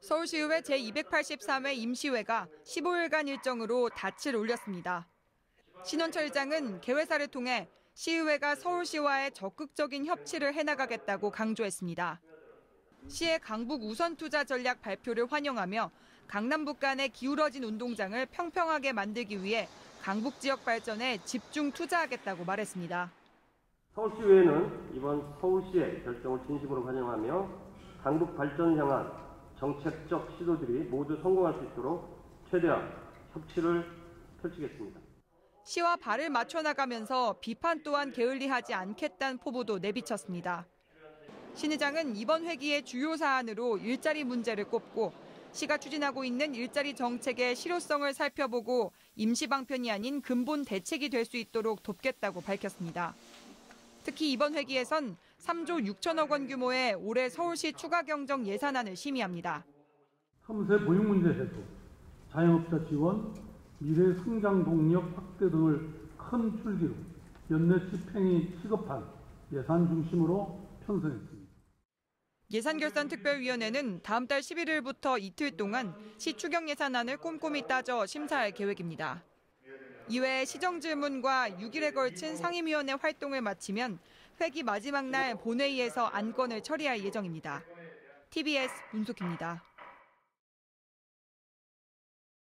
서울시의회 제283회 임시회가 15일간 일정으로 닻을 올렸습니다. 신원철 의장은 개회사를 통해 시의회가 서울시와의 적극적인 협치를 해나가겠다고 강조했습니다. 시의 강북 우선 투자 전략 발표를 환영하며 강남북 간의 기울어진 운동장을 평평하게 만들기 위해 강북 지역 발전에 집중 투자하겠다고 말했습니다. 서울시의회는 이번 서울시의 결정을 진심으로 환영하며 강북 발전을 향한 정책적 시도들이 모두 성공할 수 있도록 최대한 협치를 펼치겠습니다. 시와 발을 맞춰 나가면서 비판 또한 게을리하지 않겠다는 포부도 내비쳤습니다. 신 의장은 이번 회기의 주요 사안으로 일자리 문제를 꼽고 시가 추진하고 있는 일자리 정책의 실효성을 살펴보고 임시 방편이 아닌 근본 대책이 될 수 있도록 돕겠다고 밝혔습니다. 특히 이번 회기에선 3조 6천억 원 규모의 올해 서울시 추가 경정 예산안을 심의합니다. 첨세 보육 문제 해소, 자영업자 지원, 미래 성장 동력 확대 등을 큰 줄기로 연내 집행이 시급한 예산 중심으로 편성했습니다. 예산결산특별위원회는 다음 달 11일부터 이틀 동안 시 추경 예산안을 꼼꼼히 따져 심사할 계획입니다. 이외에 시정질문과 6일에 걸친 상임위원회 활동을 마치면 회기 마지막 날 본회의에서 안건을 처리할 예정입니다. TBS 문숙입니다.